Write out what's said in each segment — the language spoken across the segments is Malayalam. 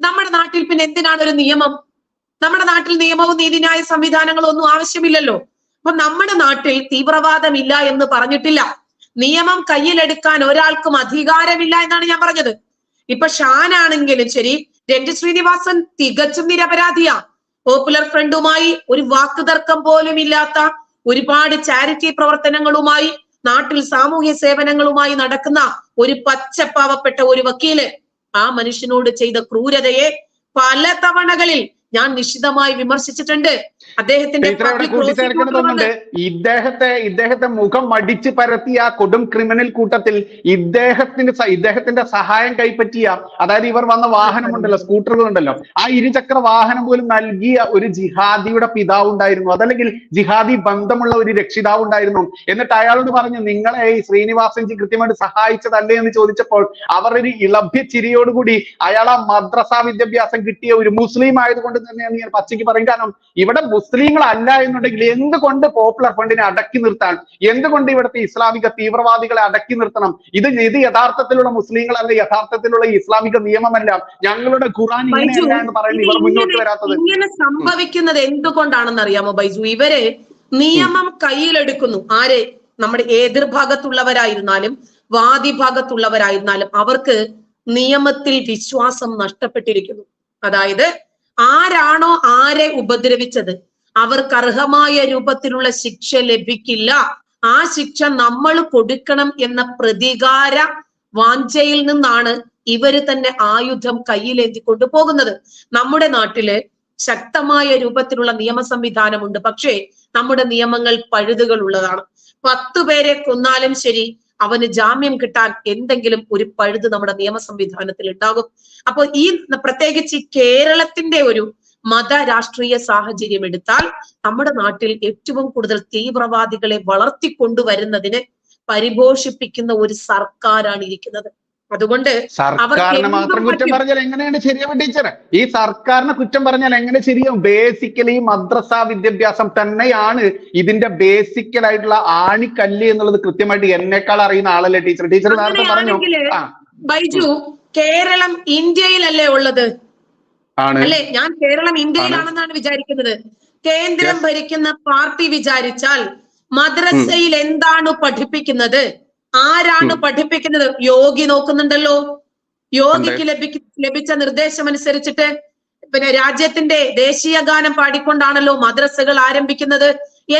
നമ്മുടെ നാട്ടിൽ പിന്നെ എന്തിനാണ് ഒരു നിയമം? നമ്മുടെ നാട്ടിൽ നിയമവും നീതിന്യായ സംവിധാനങ്ങളും ഒന്നും ആവശ്യമില്ലല്ലോ. അപ്പൊ നമ്മുടെ നാട്ടിൽ തീവ്രവാദം ഇല്ല എന്ന് പറഞ്ഞിട്ടില്ല. നിയമം കയ്യിലെടുക്കാൻ ഒരാൾക്കും അധികാരമില്ല എന്നാണ് ഞാൻ പറഞ്ഞത്. ഇപ്പൊ ഷാനാണെങ്കിലും ശരി രഞ്ജി ശ്രീനിവാസൻ തികച്ചും നിരപരാധിയാ. പോപ്പുലർ ഫ്രണ്ടുമായി ഒരു വാക്കുതർക്കം പോലും ഇല്ലാത്ത ഒരുപാട് ചാരിറ്റി പ്രവർത്തനങ്ങളുമായി നാട്ടിൽ സാമൂഹ്യ സേവനങ്ങളുമായി നടക്കുന്ന ഒരു പച്ചപ്പാവപ്പെട്ട ഒരു വക്കീൽ. ആ മനുഷ്യനോട് ചെയ്ത ക്രൂരതയെ പല തവണകളിൽ ഞാൻ നിശിതമായി വിമർശിച്ചിട്ടുണ്ട്. അദ്ദേഹത്തിന്റെ ഇദ്ദേഹത്തെ ഇദ്ദേഹത്തെ മുഖം മടിച്ചു പരത്തിയ ആ കൊടും ക്രിമിനൽ കൂട്ടത്തിൽ ഇദ്ദേഹത്തിന് ഇദ്ദേഹത്തിന്റെ സഹായം കൈപ്പറ്റിയ അതായത് ഇവർ വന്ന വാഹനമുണ്ടല്ലോ സ്കൂട്ടറുകളുണ്ടല്ലോ ആ ഇരുചക്ര വാഹനം പോലും നൽകിയ ഒരു ജിഹാദിയുടെ പിതാവ് ഉണ്ടായിരുന്നു. അതല്ലെങ്കിൽ ജിഹാദി ബന്ധമുള്ള ഒരു രക്ഷിതാവ് ഉണ്ടായിരുന്നു. എന്നിട്ട് അയാളോട് പറഞ്ഞു നിങ്ങളെ ഈ ശ്രീനിവാസൻജി കൃത്യമായിട്ട് സഹായിച്ചതല്ലേ? എന്ന് ചോദിച്ചപ്പോൾ അവർ ഒരു ഇളഭ്യ ചിരിയോടുകൂടി അയാൾ ആ മദ്രസ വിദ്യാഭ്യാസം കിട്ടിയ ഒരു മുസ്ലിം ആയതുകൊണ്ട് തന്നെയാണ് ഞാൻ പച്ചയ്ക്ക് പറയും. കാരണം ഇവിടെ മുസ്ലിങ്ങളല്ല എന്നുണ്ടെങ്കിൽ എന്തുകൊണ്ട് പോപ്പുലർ ഫണ്ടിനെ അടക്കി നിർത്താൻ? എന്തുകൊണ്ട് ഇവിടുത്തെ ഇസ്ലാമിക തീവ്രവാദികളെ അടക്കി നിർത്തണം? ഇത് ഇത് യഥാർത്ഥത്തിലുള്ള മുസ്ലിങ്ങളല്ല യഥാർത്ഥത്തിലുള്ള ഇസ്ലാമിക നിയമമല്ല. ഞങ്ങളുടെ ഖുറാൻ എന്ന് പറയുന്നത് ഇവർ മുന്നോട്ട് വരാത്തത്. ഇങ്ങനെ സംഭവിക്കുന്നത് എന്തുകൊണ്ടാണെന്ന് അറിയാമോ ബൈജു? ഇവരെ നിയമം കയ്യിലെടുക്കുന്നു. ആരെ? നമ്മുടെ എതിർഭാഗത്തുള്ളവരായിരുന്നാലും വാദിഭാഗത്തുള്ളവരായിരുന്നാലും അവർക്ക് നിയമത്തിൽ വിശ്വാസം നഷ്ടപ്പെട്ടിരിക്കുന്നു. അതായത് ആരാണോ ആരെ ഉപദ്രവിച്ചത്? അവർക്ക് അർഹമായ രൂപത്തിലുള്ള ശിക്ഷ ലഭിക്കില്ല. ആ ശിക്ഷ നമ്മൾ കൊടുക്കണം എന്ന പ്രതികാര വാഞ്ചയിൽ നിന്നാണ് ഇവർ തന്നെ ആയുധം കയ്യിലേന്തി കൊണ്ടുപോകുന്നത്. നമ്മുടെ നാട്ടിൽ ശക്തമായ രൂപത്തിലുള്ള നിയമ സംവിധാനമുണ്ട്. പക്ഷേ നമ്മുടെ നിയമങ്ങൾ പഴുതുകൾ ഉള്ളതാണ്. പത്ത് പേരെ കൊന്നാലും ശരി അവന് ജാമ്യം കിട്ടാൻ എന്തെങ്കിലും ഒരു പഴുത് നമ്മുടെ നിയമ സംവിധാനത്തിൽ ഉണ്ടാകും. അപ്പോൾ ഈ പ്രത്യേകിച്ച് കേരളത്തിന്റെ ഒരു മത രാഷ്ട്രീയ സാഹചര്യം എടുത്താൽ നമ്മുടെ നാട്ടിൽ ഏറ്റവും കൂടുതൽ തീവ്രവാദികളെ വളർത്തിക്കൊണ്ടുവരുന്നതിന് പരിപോഷിപ്പിക്കുന്ന ഒരു സർക്കാരാണ് ഇരിക്കുന്നത്. അതുകൊണ്ട് സർക്കാരിനെ മാത്രം കുറ്റം പറഞ്ഞാൽ എങ്ങനെയാണ് ശരിയാവും ടീച്ചറെ? ഈ സർക്കാരിനെ കുറ്റം പറഞ്ഞാൽ എങ്ങനെ ശരിയാവും? ബേസിക്കലി മദ്രസ വിദ്യാഭ്യാസം തന്നെയാണ് ഇതിന്റെ ബേസിക്കൽ ആയിട്ടുള്ള ആണിക്കല്ല് എന്നുള്ളത് കൃത്യമായിട്ട് എന്നെക്കാൾ അറിയുന്ന ആളല്ലേ ടീച്ചർ ടീച്ചർ നേരത്തെ പറഞ്ഞു. ബൈജു കേരളം ഇന്ത്യയിലല്ലേ ഉള്ളത്? അല്ലെ? ഞാൻ കേരളം ഇന്ത്യയിലാണെന്നാണ് വിചാരിക്കുന്നത്. കേന്ദ്രം ഭരിക്കുന്ന പാർട്ടി വിചാരിച്ചാൽ മദ്രസയിൽ എന്താണ് പഠിപ്പിക്കുന്നത്? ആരാണ് പഠിപ്പിക്കുന്നത്? യോഗി നോക്കുന്നുണ്ടല്ലോ. യോഗിക്ക് ലഭിക്ക ലഭിച്ച നിർദ്ദേശം അനുസരിച്ചിട്ട് പിന്നെ രാജ്യത്തിന്റെ ദേശീയ ഗാനം പാടിക്കൊണ്ടാണല്ലോ മദ്രസകൾ ആരംഭിക്കുന്നത്.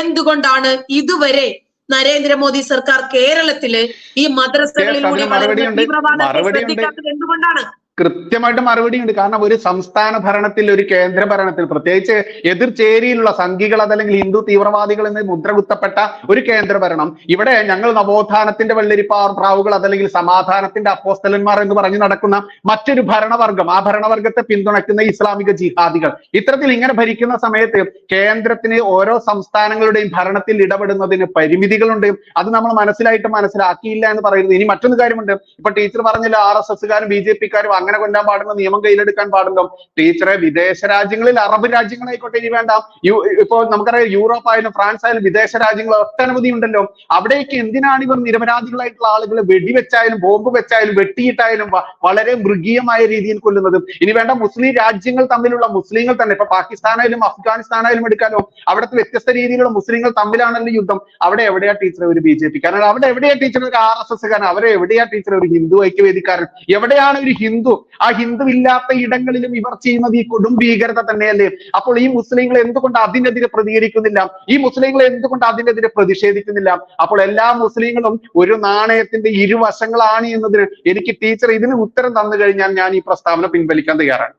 എന്തുകൊണ്ടാണ് ഇതുവരെ നരേന്ദ്രമോദി സർക്കാർ കേരളത്തിൽ ഈ മദ്രസകളിലൂടെ അതിന് തീവ്രവാദത്തെ ശ്രദ്ധിക്കാത്തത് എന്തുകൊണ്ടാണ്? കൃത്യമായിട്ട് മറുപടി ഉണ്ട്. കാരണം ഒരു സംസ്ഥാന ഭരണത്തിൽ ഒരു കേന്ദ്ര ഭരണത്തിൽ പ്രത്യേകിച്ച് എതിർചേരിയിലുള്ള സംഘികൾ അതല്ലെങ്കിൽ ഹിന്ദു തീവ്രവാദികൾ എന്ന് മുദ്ര കുത്തപ്പെട്ട ഒരു കേന്ദ്ര ഭരണം ഇവിടെ ഞങ്ങൾ നവോത്ഥാനത്തിന്റെ വെള്ളരിപ്പാർ പ്രാവുകൾ അതല്ലെങ്കിൽ സമാധാനത്തിന്റെ അപ്പോസ്തലന്മാർ എന്ന് പറഞ്ഞു നടക്കുന്ന മറ്റൊരു ഭരണവർഗം ആ ഭരണവർഗത്തെ പിന്തുണയ്ക്കുന്ന ഇസ്ലാമിക ജിഹാദികൾ. ഇത്തരത്തിൽ ഇങ്ങനെ ഭരിക്കുന്ന സമയത്ത് കേന്ദ്രത്തിന് ഓരോ സംസ്ഥാനങ്ങളുടെയും ഭരണത്തിൽ ഇടപെടുന്നതിന് പരിമിതികളുണ്ട്. അത് നമ്മൾ മനസ്സിലായിട്ട് മനസ്സിലാക്കിയില്ല എന്ന് പറയുന്നത് ഇനി മറ്റൊരു കാര്യമുണ്ട്. ഇപ്പൊ ടീച്ചർ പറഞ്ഞില്ല ആർ എസ് എസ്സുകാരും ബി ജെ പിക്കാരും അങ്ങനെ കൊല്ലാൻ പാടുന്ന നിയമം കയ്യിലെടുക്കാൻ പാടുണ്ടോ ടീച്ചറെ വിദേശ രാജ്യങ്ങളിൽ അറബ് രാജ്യങ്ങളായിക്കോട്ടെ ഇനി വേണ്ട. യു ഇപ്പോ നമുക്കറിയാം യൂറോപ്പ് ആയാലും ഫ്രാൻസ് ആയാലും വിദേശ രാജ്യങ്ങൾ ഒട്ടനവധി ഉണ്ടല്ലോ. അവിടേക്ക് എന്തിനാണ് ഇവർ നിരപരാധികളായിട്ടുള്ള ആളുകളെ വെടിവെച്ചായാലും ബോംബ് വെച്ചായാലും വെട്ടിയിട്ടായാലും വളരെ മൃഗീയമായ രീതിയിൽ കൊല്ലുന്നത്? ഇനി വേണ്ട മുസ്ലിം രാജ്യങ്ങൾ തമ്മിലുള്ള മുസ്ലിങ്ങൾ തന്നെ ഇപ്പൊ പാകിസ്ഥാനായാലും അഫ്ഗാനിസ്ഥാനായാലും എടുക്കാലോ? അവിടുത്തെ വ്യത്യസ്ത രീതിയിലുള്ള മുസ്ലിങ്ങൾ തമ്മിലാണല്ലോ യുദ്ധം. അവിടെ എവിടെയാ ടീച്ചർ ഒരു ബി ജെ പി കാരണം അവിടെ എവിടെയാ ടീച്ചർ ഒരു ആർ എസ് എസ് കാരൻ അവരെ എവിടെയാ ടീച്ചർ ഒരു ഹിന്ദു ഐക്യവേദിക്കാരൻ? എവിടെയാണ് ഒരു ഹിന്ദു ആ ഹിന്ദു ഇല്ലാത്ത ഇടങ്ങളിലും ഇവർ ചെയ്യുന്നത് ഈ കൊടും ഭീകരത തന്നെയല്ലേ? അപ്പോൾ ഈ മുസ്ലിങ്ങൾ എന്തുകൊണ്ട് അതിനെതിരെ പ്രതികരിക്കുന്നില്ല? ഈ മുസ്ലിങ്ങൾ എന്തുകൊണ്ട് അതിനെതിരെ പ്രതിഷേധിക്കുന്നില്ല? അപ്പോൾ എല്ലാ മുസ്ലിങ്ങളും ഒരു നാണയത്തിന്റെ ഇരുവശങ്ങളാണ് എന്നതിന് എനിക്ക് ടീച്ചർ ഇതിന് ഉത്തരം തന്നു കഴിഞ്ഞാൽ ഞാൻ ഈ പ്രസ്താവന പിൻവലിക്കാൻ തയ്യാറാണ്.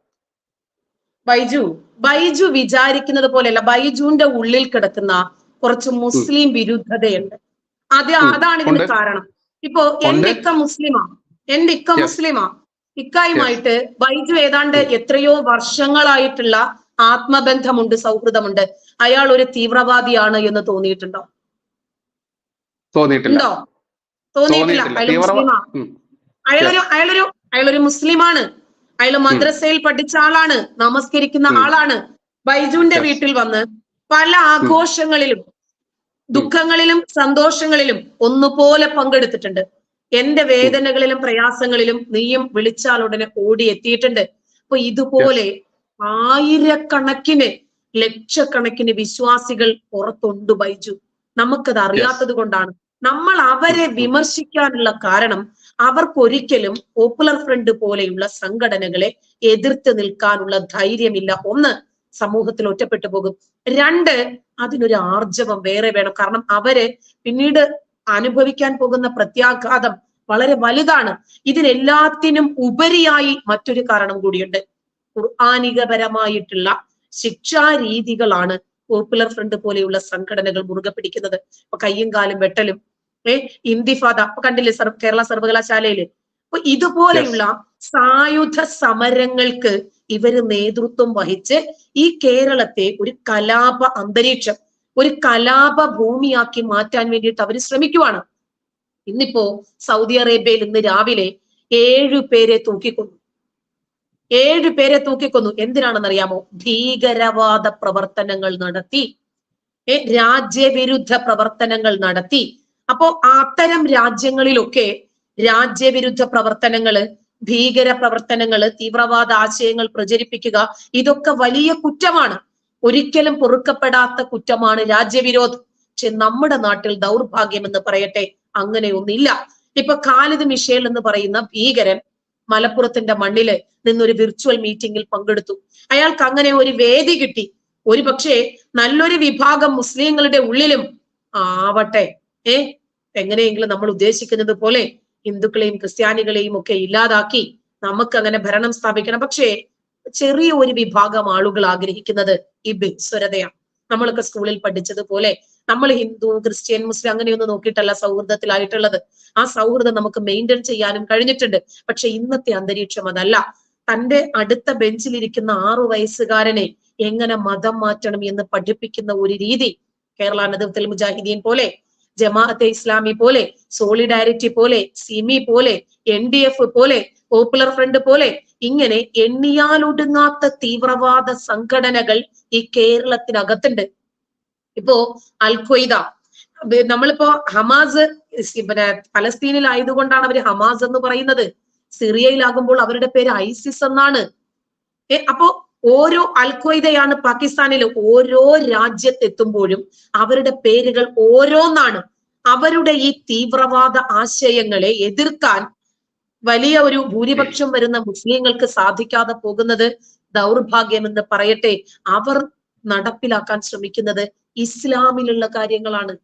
ബൈജു ബൈജു വിചാരിക്കുന്നത് പോലെയല്ല ബൈജുവിന്റെ ഉള്ളിൽ കിടക്കുന്ന കുറച്ച് മുസ്ലിം വിരുദ്ധതയുണ്ട്. അത്. അതാണ് ഇതിന് കാരണം. ഇപ്പോ എന്റെ ഇക്ക മുസ്ലിമാ എന്റെ ഇക്ക Yes. ഇക്കായുമായിട്ട് ബൈജു ഏതാണ്ട് എത്രയോ വർഷങ്ങളായിട്ടുള്ള ആത്മബന്ധമുണ്ട് സൗഹൃദമുണ്ട്. അയാൾ ഒരു തീവ്രവാദിയാണ് എന്ന് തോന്നിയിട്ടുണ്ടോ? തോന്നിയിട്ടില്ല. ഉണ്ടോ? തോന്നിയിട്ടില്ല. അയാൾ തീവ്രവാ മുസ്ലിമാ? ഉം. അയാളൊരു അയാളൊരു അയാളൊരു മുസ്ലിമാണ്. അയാൾ മദ്രസയിൽ പഠിച്ച ആളാണ്. നമസ്കരിക്കുന്ന ആളാണ്. ബൈജുവിന്റെ വീട്ടിൽ വന്ന് പല ആഘോഷങ്ങളിലും ദുഃഖങ്ങളിലും സന്തോഷങ്ങളിലും ഒന്നുപോലെ പങ്കെടുത്തിട്ടുണ്ട്. എന്റെ വേദനകളിലും പ്രയാസങ്ങളിലും നീയും വിളിച്ചാൽ ഉടനെ ഓടി എത്തിയിട്ടുണ്ട് അപ്പൊ ഇതുപോലെ ആയിരക്കണക്കിന് ലക്ഷക്കണക്കിന് വിശ്വാസികൾ പുറത്തുണ്ട് ബൈജു. നമുക്കത് അറിയാത്തത് കൊണ്ടാണ്. നമ്മൾ അവരെ വിമർശിക്കാനുള്ള കാരണം അവർക്കൊരിക്കലും പോപ്പുലർ ഫ്രണ്ട് പോലെയുള്ള സംഘടനകളെ എതിർത്ത് നിൽക്കാനുള്ള ധൈര്യമില്ല. ഒന്ന് സമൂഹത്തിൽ ഒറ്റപ്പെട്ടു പോകും. രണ്ട് അതിനൊരു ആർജവം വേറെ വേണം. കാരണം അവരെ പിന്നീട് അനുഭവിക്കാൻ പോകുന്ന പ്രത്യാഘാതം വളരെ വലുതാണ്. ഇതിനെല്ലാത്തിനും ഉപരിയായി മറ്റൊരു കാരണം കൂടിയുണ്ട്. ഖുർആാനികപരമായിട്ടുള്ള ശിക്ഷാരീതികളാണ് പോപ്പുലർ ഫ്രണ്ട് പോലെയുള്ള സംഘടനകൾ മുറുകെ പിടിക്കുന്നത്. ഇപ്പൊ കയ്യും കാലും വെട്ടലും ഏ ഇന്തിഫാദ അപ്പൊ കണ്ടില്ലേ സർ കേരള സർവകലാശാലയിൽ? അപ്പൊ ഇതുപോലെയുള്ള സായുധ സമരങ്ങൾക്ക് ഇവർ നേതൃത്വം വഹിച്ച് ഈ കേരളത്തെ ഒരു കലാപ അന്തരീക്ഷം ഒരു കലാപ ഭൂമിയാക്കി മാറ്റാൻ വേണ്ടിയിട്ട് അവർ ശ്രമിക്കുവാണ്. ഇന്നിപ്പോ സൗദി അറേബ്യയിൽ ഇന്ന് രാവിലെ ഏഴു പേരെ തൂക്കിക്കൊന്നു. ഏഴു പേരെ തൂക്കിക്കൊന്നു. എന്തിനാണെന്നറിയാമോ? ഭീകരവാദ പ്രവർത്തനങ്ങൾ നടത്തി. രാജ്യവിരുദ്ധ പ്രവർത്തനങ്ങൾ നടത്തി. അപ്പോ അത്തരം രാജ്യങ്ങളിലൊക്കെ രാജ്യവിരുദ്ധ പ്രവർത്തനങ്ങൾ ഭീകര പ്രവർത്തനങ്ങൾ തീവ്രവാദ ആശയങ്ങൾ പ്രചരിപ്പിക്കുക ഇതൊക്കെ വലിയ കുറ്റമാണ്. ഒരിക്കലും പൊറുക്കപ്പെടാത്ത കുറ്റമാണ് രാജ്യവിരോധം. പക്ഷെ നമ്മുടെ നാട്ടിൽ ദൗർഭാഗ്യം എന്ന് പറയട്ടെ അങ്ങനെയൊന്നില്ല ഇപ്പൊ ഖാലിദ് മിഷേൽ എന്ന് പറയുന്ന ഭീകരൻ മലപ്പുറത്തിന്റെ മണ്ണിൽ നിന്നൊരു വിർച്വൽ മീറ്റിംഗിൽ പങ്കെടുത്തു. അയാൾക്ക് അങ്ങനെ ഒരു വേദി കിട്ടി. ഒരു പക്ഷേ നല്ലൊരു വിഭാഗം മുസ്ലിങ്ങളുടെ ഉള്ളിലും ആവട്ടെ ഏ? എങ്ങനെയെങ്കിലും നമ്മൾ ഉദ്ദേശിക്കുന്നത് പോലെ ഹിന്ദുക്കളെയും ക്രിസ്ത്യാനികളെയും ഒക്കെ ഇല്ലാതാക്കി നമുക്ക് അങ്ങനെ ഭരണം സ്ഥാപിക്കണം. പക്ഷേ ചെറിയ ഒരു വിഭാഗം ആളുകൾ ആഗ്രഹിക്കുന്നത് ഈ ബിസ്വരതയാണ് നമ്മളൊക്കെ സ്കൂളിൽ പഠിച്ചതുപോലെ നമ്മൾ ഹിന്ദു ക്രിസ്ത്യൻ മുസ്ലിം അങ്ങനെയൊന്നും നോക്കിയിട്ടല്ല സൗഹൃദത്തിലായിട്ടുള്ളത്. ആ സൗഹൃദം നമുക്ക് മെയിന്റെയിൻ ചെയ്യാനും കഴിഞ്ഞിട്ടുണ്ട്. പക്ഷെ ഇന്നത്തെ അന്തരീക്ഷം അതല്ല. തന്റെ അടുത്ത ബെഞ്ചിലിരിക്കുന്ന ആറു വയസ്സുകാരനെ എങ്ങനെ മതം മാറ്റണം എന്ന് പഠിപ്പിക്കുന്ന ഒരു രീതി കേരള നദത്തിൽ മുജാഹിദീൻ പോലെ ജമാഅത്തെ ഇസ്ലാമി പോലെ സോളിഡാരിറ്റി പോലെ സിമി പോലെ എൻ ഡി എഫ് പോലെ പോപ്പുലർ ഫ്രണ്ട് പോലെ ഇങ്ങനെ എണ്ണിയാലൊടുങ്ങാത്ത തീവ്രവാദ സംഘടനകൾ ഈ കേരളത്തിനകത്തുണ്ട്. ഇപ്പോ അൽ ഖ്വയ്ദ ബ- നമ്മളിപ്പോ ഹമാസ് പിന്നെ പലസ്തീനിൽ ആയതുകൊണ്ടാണ് അവർ ഹമാസ് എന്ന് പറയുന്നത്. സിറിയയിലാകുമ്പോൾ അവരുടെ പേര് ഐസിസ് എന്നാണ്. ഏ അപ്പോ ഓരോ അൽ ഖ്വയ്ദയാണ് പാകിസ്ഥാനിൽ ഓരോ രാജ്യത്തെത്തുമ്പോഴും അവരുടെ പേരുകൾ ഓരോന്നാണ്. അവരുടെ ഈ തീവ്രവാദ ആശയങ്ങളെ എതിർക്കാൻ വലിയ ഒരു ഭൂരിപക്ഷം വരുന്ന മുസ്ലിങ്ങൾക്ക് സാധിക്കാതെ പോകുന്നത് ദൗർഭാഗ്യമെന്ന് പറയട്ടെ. അവർ നടപ്പിലാക്കാൻ ശ്രമിക്കുന്നത് ഇസ്ലാമിലുള്ള കാര്യങ്ങളാണ്.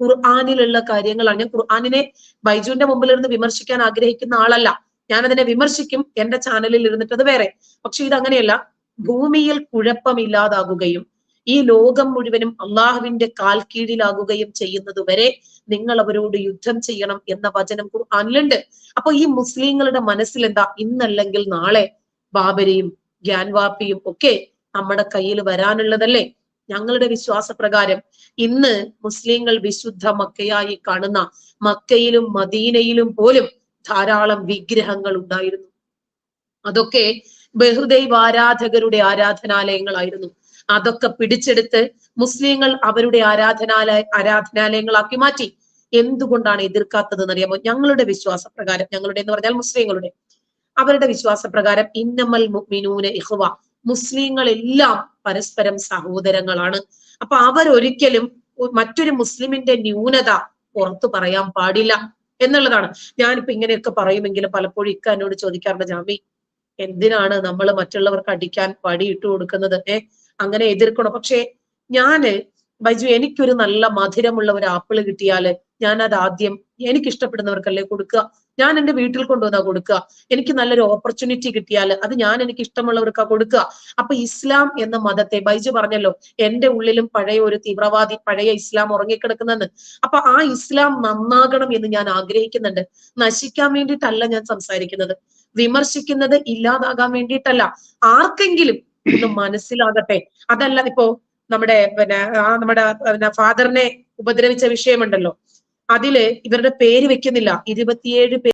ഖുർആാനിലുള്ള കാര്യങ്ങളാണ്. ഞാൻ ഖുർആാനിനെ ബൈജുവിന്റെ മുമ്പിൽ ഇരുന്ന് വിമർശിക്കാൻ ആഗ്രഹിക്കുന്ന ആളല്ല. ഞാൻ അതിനെ വിമർശിക്കും. എന്റെ ചാനലിൽ ഇരുന്നിട്ട് അത് വേറെ. പക്ഷെ ഇതങ്ങനെയല്ല. ഭൂമിയിൽ കുഴപ്പമില്ലാതാകുകയും ഈ ലോകം മുഴുവനും അള്ളാഹുവിന്റെ കാൽ കീഴിലാകുകയും ചെയ്യുന്നത് വരെ നിങ്ങൾ അവരോട് യുദ്ധം ചെയ്യണം എന്ന വചനം ഖുർആാനിലുണ്ട്. അപ്പൊ ഈ മുസ്ലിങ്ങളുടെ മനസ്സിൽ എന്താ ഇന്നല്ലെങ്കിൽ നാളെ ബാബരിയും ഗ്യാൻവാപ്പിയും ഒക്കെ നമ്മുടെ കയ്യിൽ വരാനുള്ളതല്ലേ? ഞങ്ങളുടെ വിശ്വാസപ്രകാരം ഇന്ന് മുസ്ലിങ്ങൾ വിശുദ്ധ മക്കയായി കാണുന്ന മക്കയിലും മദീനയിലും പോലും ധാരാളം വിഗ്രഹങ്ങൾ ഉണ്ടായിരുന്നു. അതൊക്കെ ബഹുദൈവാരാധകരുടെ ആരാധനാലയങ്ങളായിരുന്നു. അതൊക്കെ പിടിച്ചെടുത്ത് മുസ്ലിങ്ങൾ അവരുടെ ആരാധനാലയ ആരാധനാലയങ്ങളാക്കി മാറ്റി. എന്തുകൊണ്ടാണ് എതിർക്കാത്തത് എന്നറിയാമോ ഞങ്ങളുടെ വിശ്വാസപ്രകാരം ഞങ്ങളുടെ എന്ന് പറഞ്ഞാൽ മുസ്ലിങ്ങളുടെ. അവരുടെ വിശ്വാസപ്രകാരം ഇന്നമൽ മുഅ്മിനൂന ഇഖ്വ. മുസ്ലിങ്ങളെല്ലാം പരസ്പരം സഹോദരങ്ങളാണ്. അപ്പൊ അവരൊരിക്കലും മറ്റൊരു മുസ്ലിമിന്റെ ന്യൂനത പുറത്തു പറയാൻ പാടില്ല എന്നുള്ളതാണ്. ഞാനിപ്പോ ഇങ്ങനെയൊക്കെ പറയുമെങ്കിലും പലപ്പോഴും ഇക്ക എന്നോട് ചോദിക്കാറുണ്ട് ജാമി എന്തിനാണ് നമ്മൾ മറ്റുള്ളവർക്ക് അടിക്കാൻ പടിയിട്ട് കൊടുക്കുന്നത് ഏ? അങ്ങനെ എതിർക്കണോ. പക്ഷേ ഞാൻ ബൈജു എനിക്കൊരു നല്ല മധുരമുള്ള ഒരു ആപ്പിൾ കിട്ടിയാൽ ഞാൻ അത് ആദ്യം എനിക്ക് ഇഷ്ടപ്പെടുന്നവർക്കല്ലേ കൊടുക്കുക? ഞാൻ എന്റെ വീട്ടിൽ കൊണ്ടുവന്നാ കൊടുക്കുക? എനിക്ക് നല്ലൊരു ഓപ്പർച്യൂണിറ്റി കിട്ടിയാൽ അത് ഞാൻ എനിക്ക് ഇഷ്ടമുള്ളവർക്കാ കൊടുക്കുക? അപ്പൊ ഇസ്ലാം എന്ന മതത്തെ ബൈജു പറഞ്ഞല്ലോ എന്റെ ഉള്ളിലും പഴയ ഒരു തീവ്രവാദി പഴയ ഇസ്ലാം ഉറങ്ങിക്കിടക്കുന്നെന്ന്. അപ്പൊ ആ ഇസ്ലാം നന്നാകണം എന്ന് ഞാൻ ആഗ്രഹിക്കുന്നുണ്ട്. നശിക്കാൻ വേണ്ടിയിട്ടല്ല ഞാൻ സംസാരിക്കുന്നത്. വിമർശിക്കുന്നത് ഇല്ലാതാകാൻ വേണ്ടിയിട്ടല്ല. ആർക്കെങ്കിലും ഒന്ന് മനസ്സിലാകട്ടെ. അതല്ലാതെ ഇപ്പോ നമ്മുടെ പിന്നെ ആ നമ്മുടെ പിന്നെ ഫാദറിനെ ഉപദ്രവിച്ച വിഷയമുണ്ടല്ലോ. അതിൽ ഇവരുടെ പേര് വെക്കുന്നില്ല. ഇരുപത്തിയേഴ്